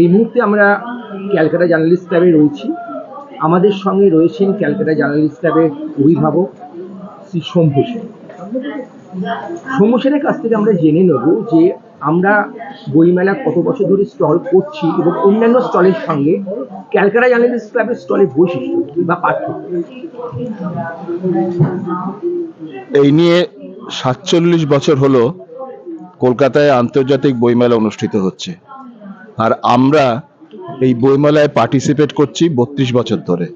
এই মুহূর্তে আমরা ক্যালকাটা জার্নালিস্ট ক্লাবে রয়েছি। আমাদের সঙ্গে রয়েছেন ক্যালকাটা জার্নালিস্ট ক্লাবের অভিভাবক শ্রী শম্ভু সেন। শম্ভু সেনের কাছ থেকে আমরা জেনে নেব যে আমরা বইমেলা কত বছর ধরে স্টল করছি এবং অন্যান্য স্টলের সঙ্গে ক্যালকাটা জার্নালিস্ট ক্লাবের স্টলের বৈশিষ্ট্য বা পার্থক্য এই নিয়ে সাতচল্লিশ বছর হলো কলকাতায় আন্তর্জাতিক বইমেলা অনুষ্ঠিত হচ্ছে। আর আমরা এই বইমেলায় পার্টিসিপেট করছি বত্রিশ বছর ধরে।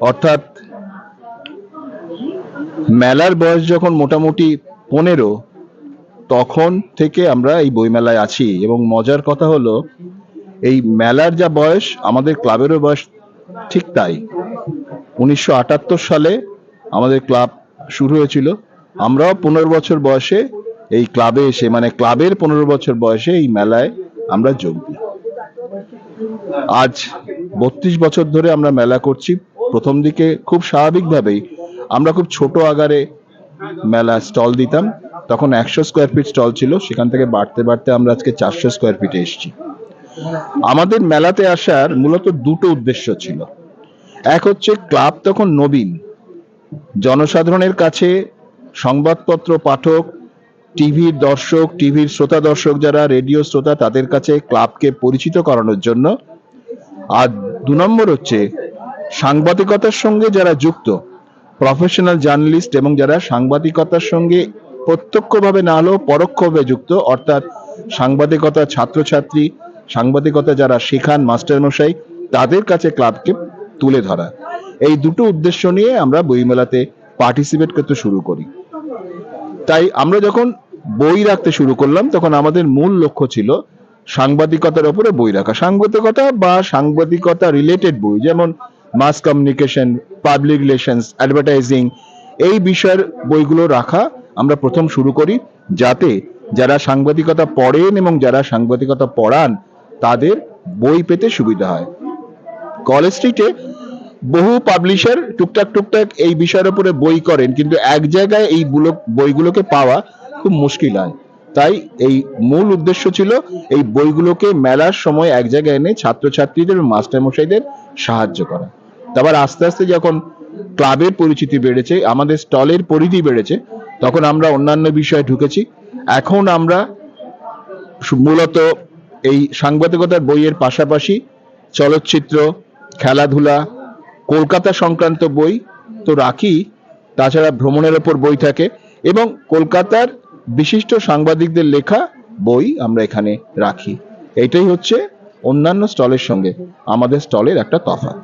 অর্থাৎ মেলার বয়স যখন মোটামুটি পনেরো, তখন থেকে আমরা এই বইমেলায় আছি এবং মজার কথা হলো, এই মেলার যা বয়স, আমাদের ক্লাবেরও বয়স ঠিক তাই। উনিশশো আটাত্তর সালে আমাদের ক্লাব শুরু হয়েছিল। আমরাও পনেরো বছর বয়সে এই ক্লাবে এসে মানে ক্লাবের পনেরো বছর বয়সে এই মেলায় আমরা যোগ দিই। আজ বত্রিশ বছর ধরে আমরা মেলা করছি। প্রথম দিকে খুব স্বাভাবিকভাবেই আমরা খুব ছোট আকারে মেলা স্টল দিতাম। তখন একশো স্কোয়ার ফিট স্টল ছিল। সেখান থেকে বাড়তে বাড়তে আমরা আজকে চারশো স্কোয়ার ফিটে এসেছি। আমাদের মেলাতে আসার মূলত দুটো উদ্দেশ্য ছিল। এক হচ্ছে ক্লাব তখন নবীন। জনসাধারণের কাছে সংবাদপত্র, পাঠক টিভির দর্শক, টিভির শ্রোতা দর্শক যারা, রেডিও শ্রোতা, তাদের কাছে ক্লাবকে পরিচিত করানোর জন্য। আর দু নম্বর হচ্ছে, সাংবাদিকতার সঙ্গে যারা যুক্ত প্রফেশনাল জার্নালিস্ট এবং যারা সাংবাদিকতার সঙ্গে প্রত্যক্ষভাবে না হলেও পরোক্ষভাবে যুক্ত, অর্থাৎ সাংবাদিকতা ছাত্রছাত্রী, সাংবাদিকতা যারা শেখান মাস্টারমশাই, তাদের কাছে ক্লাবকে তুলে ধরা। এই দুটো উদ্দেশ্য নিয়ে আমরা বইমেলাতে পার্টিসিপেট করতে শুরু করি। তাই আমরা যখন বই রাখতে শুরু করলাম, তখন আমাদের মূল লক্ষ্য ছিল সাংবাদিকতার উপরে বই রাখা। সাংবাদিকতা বা সাংবাদিকতা রিলেটেড বই, যেমন mass communication public relations advertising এই বিষয়ের বইগুলো রাখা আমরা প্রথম শুরু করি যাতে যারা সাংবাদিকতা পড়েন এবং যারা সাংবাদিকতা পড়ান, তাদের বই পেতে সুবিধা হয়। কলেজ স্ট্রিটে বহু পাবলিশার টুকটাক টুকটাক এই বিষয়ের উপরে বই করেন, কিন্তু এক জায়গায় এই বইগুলোকে পাওয়া খুব মুশকিল হয়। তাই এই মূল উদ্দেশ্য ছিল এই বইগুলোকে মেলার সময় এক জায়গায় এনে ছাত্রছাত্রীদের, মাস্টারমশাইদের সাহায্য করা। তারপর আস্তে আস্তে যখন ক্লাবের পরিচিতি বেড়েছে, আমাদের স্টলের পরিধি বেড়েছে, তখন আমরা অন্যান্য বিষয়ে ঢুকেছি। এখন আমরা মূলত এই সাংবাদিকতার বইয়ের পাশাপাশি চলচ্চিত্র, খেলাধুলা কলকাতা সংক্রান্ত বই তো রাখি, তাছাড়া ভ্রমণের ওপর বই থাকে এবং কলকাতার বিশিষ্ট সাংবাদিকদের লেখা বই আমরা এখানে রাখি। এটাই হচ্ছে অন্যান্য স্টলের সঙ্গে আমাদের স্টলের একটা তফাৎ।